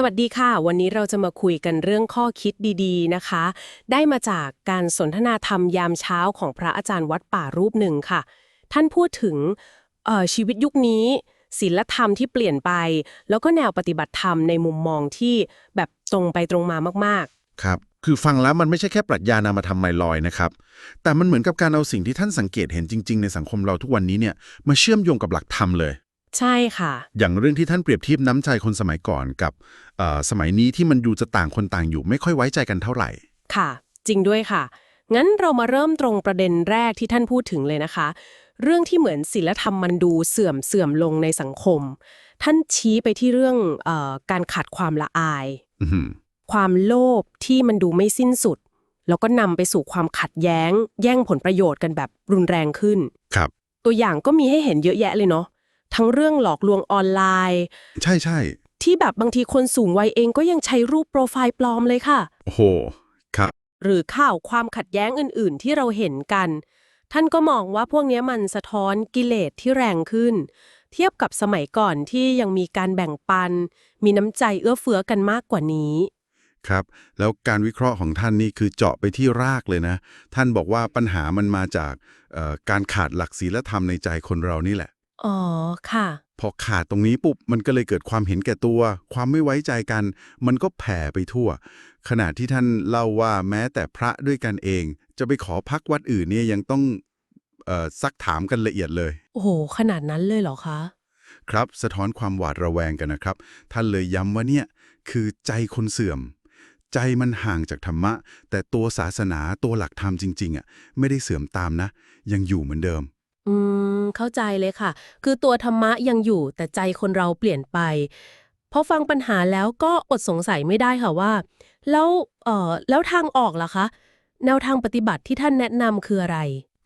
สวัสดีค่ะ วันนี้เราจะมาคุยกันเรื่องข้อคิดดีๆนะคะ ได้มาจากการสนทนาธรรมยามเช้าของพระอาจารย์วัดป่ารูปหนึ่งค่ะ ท่านพูดถึงเอ่อชีวิตยุคนี้ศีลธรรมที่เปลี่ยนไป แล้วก็แนวปฏิบัติธรรมในมุมมองที่แบบตรงไปตรงมามากครับ คือฟังแล้วมันไม่ใช่แค่ปรัชญานามธรรมลอยๆนะครับ แต่มันเหมือนกับการเอาสิ่งที่ท่านสังเกตเห็นจริง ๆ ในสังคมเราทุกวันนี้เนี่ยมาเชื่อมโยงกับหลักธรรมเลย ใช่ค่ะ อย่างเรื่องที่ท่านเปรียบเทียบน้ำใจคนสมัยก่อนกับเอ่อสมัยนี้ที่มันดูจะต่างคนต่างอยู่ไม่ค่อยไว้ใจกันเท่าไหร่ ค่ะ จริงด้วยค่ะ งั้นเรามาเริ่มตรงประเด็นแรกที่ท่านพูดถึงเลยนะคะ เรื่องที่เหมือนศีลธรรมมันดูเสื่อมเสื่อมลงในสังคม ท่านชี้ไปที่เรื่องเออการขาดความละอายอือหือความโลภที่มันดูไม่สิ้นสุด แล้วก็นำไปสู่ความขัดแย้ง แย่งผลประโยชน์กันแบบรุนแรงขึ้น ครับ ตัวอย่างก็มีให้เห็นเยอะแยะเลยเนาะ ทั้งเรื่องหลอกลวงออนไลน์ ใช่ใช่ที่แบบบางทีคนสูงวัยเองก็ยังใช้รูปโปรไฟล์ปลอมเลยค่ะ โอ้โหครับ หรือข่าวความขัดแย้งอื่น ๆ ที่เราเห็นกัน ท่านก็มองว่าพวกเนี้ยมันสะท้อนกิเลสที่แรงขึ้น เทียบกับสมัยก่อนที่ยังมีการแบ่งปัน มีน้ำใจเอื้อเฟื้อกันมากกว่านี้ครับแล้วการวิเคราะห์ของท่านนี่คือเจาะไปที่รากเลยนะ ท่านบอกว่าปัญหามันมาจากเอ่อการขาดหลักศีลธรรมในใจคนเรานี่แหละ อ๋อ ค่ะ พอขาดตรงนี้ปุ๊บมันก็เลยเกิดความเห็นแก่ตัว ความไม่ไว้ใจกัน มันก็แผ่ไปทั่ว ขณะที่ท่านเล่าว่าแม้แต่พระด้วยกันเอง จะไปขอพักวัดอื่นเนี่ยยังต้องเอ่อซักถามกันละเอียดเลย โอ้โห ขนาดนั้นเลยเหรอคะ ครับ สะท้อนความหวาดระแวงกันนะครับ ท่านเลยย้ำว่าเนี่ยคือใจคนเสื่อม ใจมันห่างจากธรรมะ แต่ตัวศาสนาตัวหลักธรรมจริงๆอะไม่ได้เสื่อมตามนะ ยังอยู่เหมือนเดิม อืม เข้าใจเลยค่ะ คือตัวธรรมะยังอยู่แต่ใจคนเราเปลี่ยนไปพอฟังปัญหาแล้วก็อดสงสัยไม่ได้ค่ะว่า แล้วเอ่อแล้วทางออกล่ะคะ แนวทางปฏิบัติที่ท่านแนะนำคืออะไร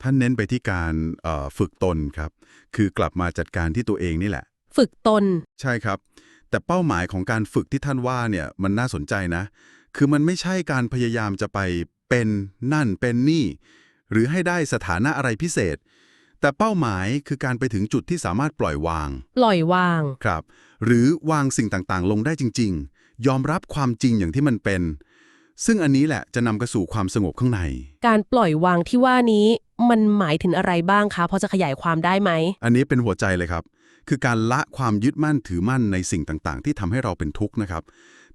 ท่านเน้นไปที่การเอ่อฝึกตนครับ คือกลับมาจัดการที่ตัวเองนี่แหละ ฝึกตน ใช่ครับ แต่เป้าหมายของการฝึกที่ท่านว่าเนี่ยมันน่าสนใจนะ คือมันไม่ใช่การพยายามจะไปเป็นนั่นเป็นนี่ หรือให้ได้สถานะอะไรพิเศษ แต่เป้าหมายคือการไปถึงจุดที่สามารถปล่อยวาง ปล่อยวาง ครับ หรือวางสิ่งต่างๆ ลงได้จริง ๆ ยอมรับความจริงอย่างที่มันเป็น ซึ่งอันนี้แหละจะนำไปสู่ความสงบข้างใน การปล่อยวางที่ว่านี้มันหมายถึงอะไรบ้างคะพอจะขยายความได้ไหม อันนี้เป็นหัวใจเลยครับ คือการละความยึดมั่นถือมั่นในสิ่งต่างๆ ที่ทำให้เราเป็นทุกข์นะครับ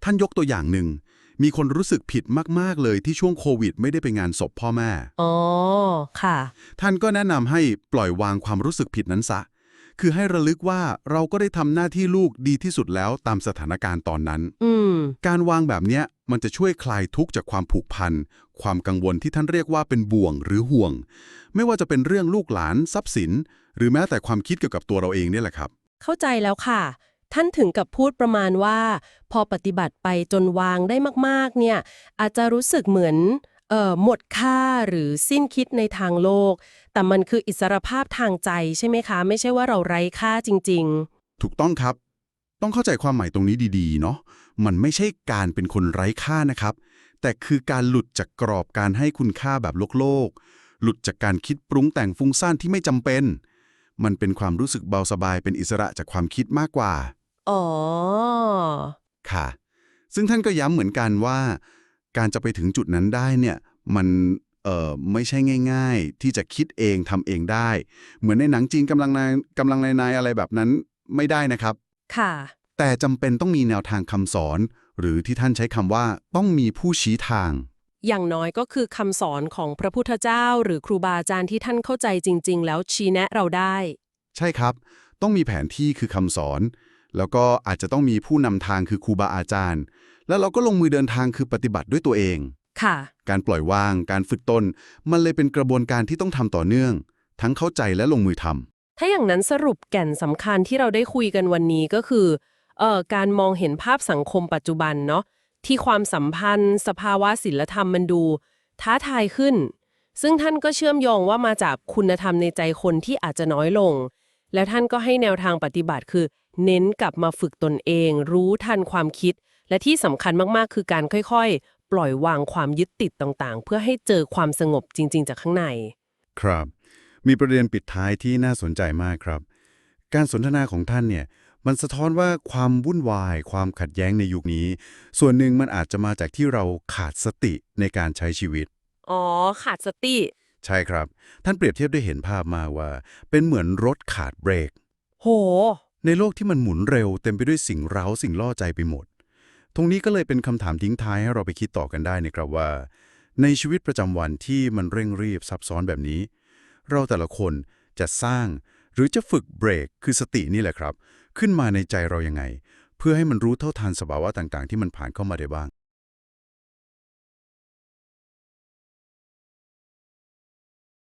ท่านยกตัวอย่างหนึ่ง มีคนรู้สึกผิดมาก ๆ เลยที่ช่วงโควิดไม่ได้ไปงานศพพ่อแม่ อ๋อ ค่ะ ท่านก็แนะนำให้ปล่อยวางความรู้สึกผิดนั้นซะ คือให้ระลึกว่าเราก็ได้ทำหน้าที่ลูกดีที่สุดแล้วตามสถานการณ์ตอนนั้น อืม การวางแบบเนี้ยมันจะช่วยคลายทุกข์จากความผูกพัน ความกังวลที่ท่านเรียกว่าเป็นบ่วงหรือห่วง ไม่ว่าจะเป็นเรื่องลูกหลานทรัพย์สิน หรือแม้แต่ความคิดเกี่ยวกับตัวเราเองเนี่ยแหละครับ เข้าใจแล้วค่ะ ท่านถึงกับพูดประมาณว่า พอปฏิบัติไปจนวางได้มากๆ เนี่ย อาจจะรู้สึกเหมือนเอ่อหมดค่าหรือสิ้นคิดในทางโลก แต่มันคืออิสรภาพทางใจใช่ไหมคะ ไม่ใช่ว่าเราไร้ค่าจริง ๆ ถูกต้องครับ ต้องเข้าใจความหมายตรงนี้ดีๆ เนาะมันไม่ใช่การเป็นคนไร้ค่านะครับ แต่คือการหลุดจากกรอบการให้คุณค่าแบบโลกโลก หลุดจากการคิดปรุงแต่งฟุ้งซ่านที่ไม่จำเป็น มันเป็นความรู้สึกเบาสบายเป็นอิสระจากความคิดมากกว่า อ๋อ ค่ะ ซึ่งท่านก็ย้ำเหมือนกันว่า การจะไปถึงจุดนั้นได้เนี่ยมันเอ่อไม่ใช่ง่าย ๆ ที่จะคิดเองทำเองได้ เหมือนในหนังจีนกำลังนายกำลังนายนายอะไรแบบนั้นไม่ได้นะครับ ค่ะ แต่จำเป็นต้องมีแนวทางคำสอน หรือที่ท่านใช้คำว่าต้องมีผู้ชี้ทาง อย่างน้อยก็คือคำสอนของพระพุทธเจ้า หรือครูบาอาจารย์ที่ท่านเข้าใจจริง ๆ แล้วชี้แนะเราได้ ใช่ครับ ต้องมีแผนที่คือคำสอน แล้วก็อาจจะต้องมีผู้นำทางคือครูบาอาจารย์ แล้วเราก็ลงมือเดินทางคือปฏิบัติด้วยตัวเองค่ะ การปล่อยวาง การฝึกตน มันเลยเป็นกระบวนการที่ต้องทำต่อเนื่อง ทั้งเข้าใจและลงมือทำถ้าอย่างนั้นสรุปแก่นสำคัญที่เราได้คุยกันวันนี้ก็คือเอ่อการมองเห็นภาพสังคมปัจจุบันเนาะที่ความสัมพันธ์ สภาวะศิลธรรมมันดู ท้าทายขึ้น ซึ่งท่านก็เชื่อมโยงว่ามาจากคุณธรรมในใจคนที่อาจจะน้อยลง แล้วท่านก็ให้แนวทางปฏิบัติคือ เน้นกลับมาฝึกตนเอง รู้ทันความคิด และที่สำคัญมากๆ คือการค่อยๆ ปล่อยวางความยึดติดต่างๆ เพื่อให้เจอความสงบจริง ๆ จากข้างใน ครับ มีประเด็นปิดท้ายที่น่าสนใจมากครับ การสนทนาของท่านเนี่ยมันสะท้อนว่าความวุ่นวาย ความขัดแย้งในยุคนี้ ส่วนหนึ่งมันอาจจะมาจากที่เราขาดสติในการใช้ชีวิต อ๋อ ขาดสติ ใช่ครับ ท่านเปรียบเทียบได้เห็นภาพมาว่า เป็นเหมือนรถขาดเบรก โห ในโลกที่มันหมุนเร็วเต็มไปด้วยสิ่งเร้าสิ่งล่อใจไปหมด ตรงนี้ก็เลยเป็นคำถามทิ้งท้ายให้เราไปคิดต่อกันได้นะครับว่า ในชีวิตประจำวันที่มันเร่งรีบซับซ้อนแบบนี้ เราแต่ละคนจะสร้างหรือจะฝึกเบรกคือสตินี่แหละครับ ขึ้นมาในใจเรายังไง เพื่อให้มันรู้เท่าทันสภาวะต่างๆ ที่มันผ่านเข้ามาได้บ้าง